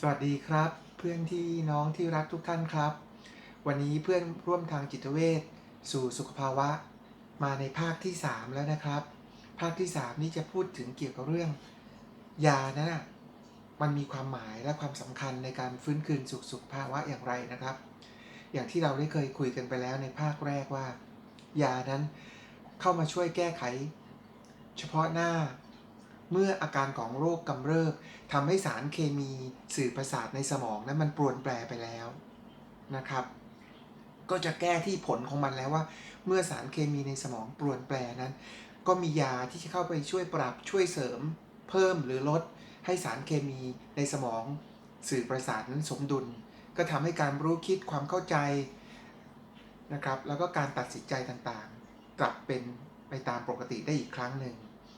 สวัสดีครับ เพื่อนที่น้องที่รักทุกท่านครับ วันนี้เพื่อนร่วมทางจิตเวชสู่สุขภาวะ มาในภาคที่ 3 แล้วนะครับ ภาคที่ 3 นี้จะพูดถึงเกี่ยวกับเรื่อง ยานะั่นมันมีความหมายและความสำคัญในการฟื้นคืนสุขสุขภาวะอย่างไรนะครับ อย่างที่เราได้เคยคุยกันไปแล้วในภาคแรกว่า ยานั้นเข้ามาช่วยแก้ไข เฉพาะหน้า เมื่ออาการของโรคกำเริบทำให้สารเคมีสื่อประสาทในสมองนั้นมันปรวนแปรไปแล้วนะครับ ก็จะแก้ที่ผลของมันแล้วว่า เมื่อสารเคมีในสมองปรวนแปรนั้น ก็มียาที่จะเข้าไปช่วยปรับช่วยเสริม เพิ่มหรือลด ให้สารเคมีในสมอง สื่อประสาทนั้นสมดุล ก็ทำให้การรู้คิดความเข้าใจนะครับ แล้วก็การตัดสินใจต่างๆ กลับเป็นไปตามปกติได้อีกครั้งหนึ่ง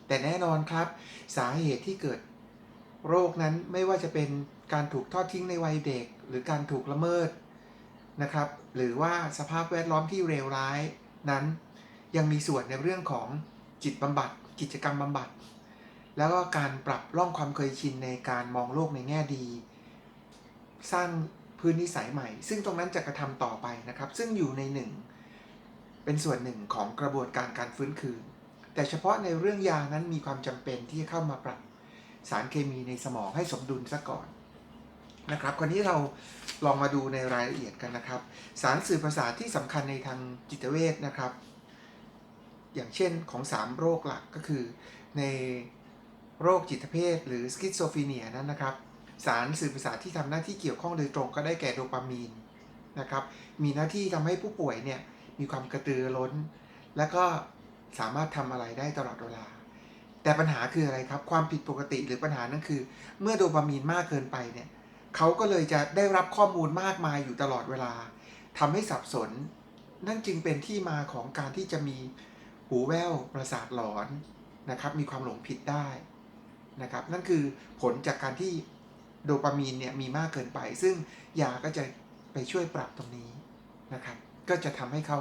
แต่แน่นอนครับ สาเหตุที่เกิดโรคนั้นไม่ว่าจะเป็นการถูกทอดทิ้งในวัยเด็ก หรือการถูกละเมิดนะครับ หรือว่าสภาพแวดล้อมที่เลวร้ายนั้น ยังมีส่วนในเรื่องของจิตบำบัด กิจกรรมบำบัด แล้วก็การปรับร่องความเคยชินในการมองโลกในแง่ดี สร้างพื้นนิสัยใหม่ ซึ่งตรงนั้นจะกระทำต่อไปนะครับ ซึ่งอยู่ในหนึ่งเป็นส่วนหนึ่งของกระบวนการการฟื้นคืน แต่เฉพาะในเรื่องยานั้นมีความจำเป็นที่จะเข้ามาปรับสารเคมีในสมองให้สมดุลซะก่อนนะครับคราวนี้เราลองมาดูในรายละเอียดกันนะครับ สารสื่อประสาทที่สำคัญในทางจิตเวชนะครับ อย่างเช่นของ 3 โรคหลักก็คือ ในโรคจิตเภทหรือสกิสโซฟีเนียนั้นนะครับ สารสื่อประสาทที่ทำหน้าที่เกี่ยวข้องโดยตรงก็ได้แก่โดปามีนนะครับ มีหน้าที่ทำให้ผู้ป่วยเนี่ยมีความกระตือรือร้น และก็ สามารถทำอะไรได้ตลอดเวลา แต่ปัญหาคืออะไรครับ ความผิดปกติหรือปัญหานั้นคือ เมื่อโดปามีนมากเกินไปเนี่ยเขาก็เลยจะได้รับข้อมูลมากมายอยู่ตลอดเวลาทำให้สับสน นั่นจึงเป็นที่มาของการที่จะมีหูแว่วประสาทหลอนนะครับ มีความหลงผิดได้นะครับ นั่นคือผลจากการที่โดปามีนเนี่ยมีมากเกินไป ซึ่งยาก็จะไปช่วยปรับตรงนี้นะครับ ก็จะทำให้เขา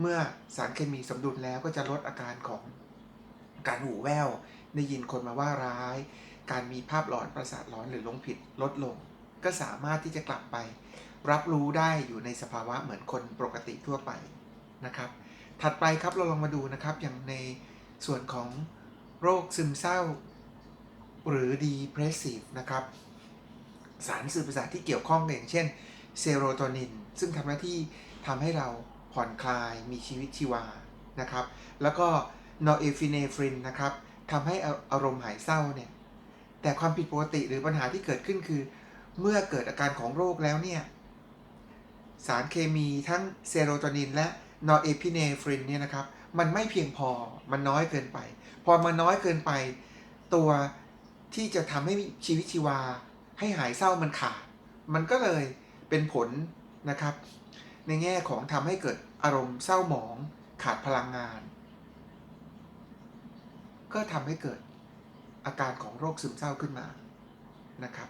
เมื่อสารเคมีสมดุลแล้วก็จะลดอาการของการหูแว่วได้ยินคนมาว่าร้าย การมีภาพหลอนประสาทหลอนหรือลงผิดลดลง ก็สามารถที่จะกลับไป รับรู้ได้อยู่ในสภาวะเหมือนคนปกติทั่วไปนะครับ ถัดไปครับเราลองมาดูนะครับอย่างในส่วนของโรคซึมเศร้า หรือ depressive นะครับ สารสื่อประสาทที่เกี่ยวข้องอย่างเช่นเซโรโทนิน ซึ่งทำหน้าที่ทำให้เรา ผ่อนคลายมีชีวิตชีวานะครับ แล้วก็นอร์เอฟิเนฟรินนะครับทำให้อารมณ์หายเศร้าเนี่ยแต่ความผิดปกติหรือปัญหาที่เกิดขึ้นคือ เมื่อเกิดอาการของโรคแล้วเนี่ยสารเคมีทั้งเซโรโทนินและนอร์เอพิเนฟรินเนี่ยนะครับมันไม่เพียงพอมันน้อยเกินไป พอมันน้อยเกินไป ตัวที่จะทำให้ชีวิตชีวา ให้หายเศร้ามันขาด มันก็เลยเป็นผลนะครับ ในแง่ของทำให้เกิดอารมณ์เศร้าหมองขาดพลังงาน ก็ทำให้เกิดอาการของโรคซึมเศร้าขึ้นมานะครับ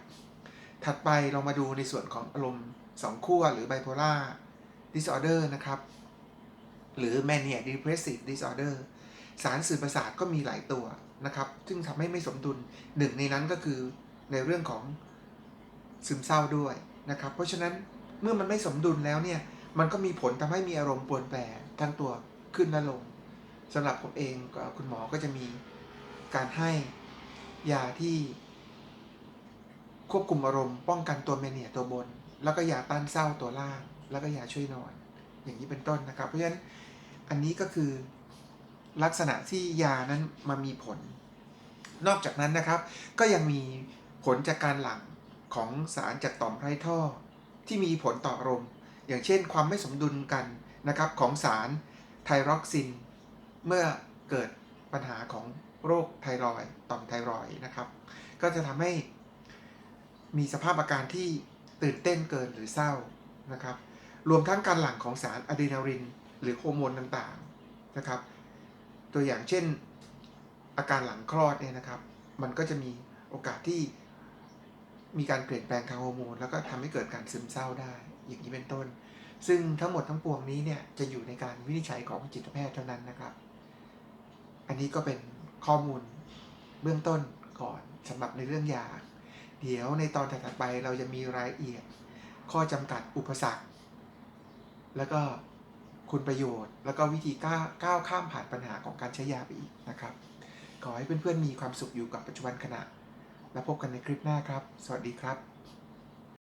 ถัดไปเรามาดูในส่วนของอารมณ์สองขั้วหรือ bipolar disorder นะครับ หรือ mania depressive disorder สารสื่อประสาทก็มีหลายตัวนะครับ ซึ่งทำให้ไม่สมดุลหนึ่งในนั้นก็คือในเรื่องของซึมเศร้าด้วยนะครับ เพราะฉะนั้นเมื่อมันไม่สมดุลแล้วเนี่ย มันก็มีผลทำให้มีอารมณ์ปวนแปรทั้งตัวขึ้นและลงสำหรับผมเองคุณหมอก็จะมีการให้ยาที่ ควบคุมอารมณ์ป้องกันตัวเมเนียตัวบน แล้วก็ยาต้านเศร้าตัวล่าง แล้วก็ยาช่วยนอน อย่างนี้เป็นต้นนะครับ เพราะฉะนั้นอันนี้ก็คือลักษณะที่ยานั้นมามีผล นอกจากนั้นนะครับ ก็ยังมีผลจากการหลั่งของสารจากต่อมไร้ท่อ ที่มีผลต่ออารมณ์ อย่างเช่นความไม่สมดุลกันนะครับของสารไทรอกซิน เมื่อเกิดปัญหาของโรคไทรอยต่อมไทรอยนะครับ ก็จะทำให้มีสภาพอาการที่ตื่นเต้นเกินหรือเศร้านะครับ รวมทั้งการหลั่งของสารอะดรีนาลิน หรือฮอร์โมนต่างๆนะครับ ตัวอย่างเช่นอาการหลังคลอดเนี่ยนะครับ มันก็จะมีโอกาสที่ มีการเปลี่ยนแปลงทางฮอร์โมนแล้วก็ทำให้เกิดการซึมเศร้าได้ อย่างนี้เป็นต้น ซึ่งทั้งหมดทั้งปวงนี้เนี่ยจะอยู่ในการวินิจฉัยของจิตแพทย์เท่านั้นนะครับ อันนี้ก็เป็นข้อมูลเบื้องต้นก่อนสำหรับในเรื่องยา เดี๋ยวในตอนถัดไปเราจะมีรายละเอียด ข้อจำกัดอุปสรรค แล้วก็คุณประโยชน์ แล้วก็วิธีก้าวข้ามผ่านปัญหาของการใช้ยาไปอีกนะครับ ขอให้เพื่อนๆมีความสุขอยู่กับปัจจุบันขณะ แล้วพบกันในคลิปหน้าครับ สวัสดีครับ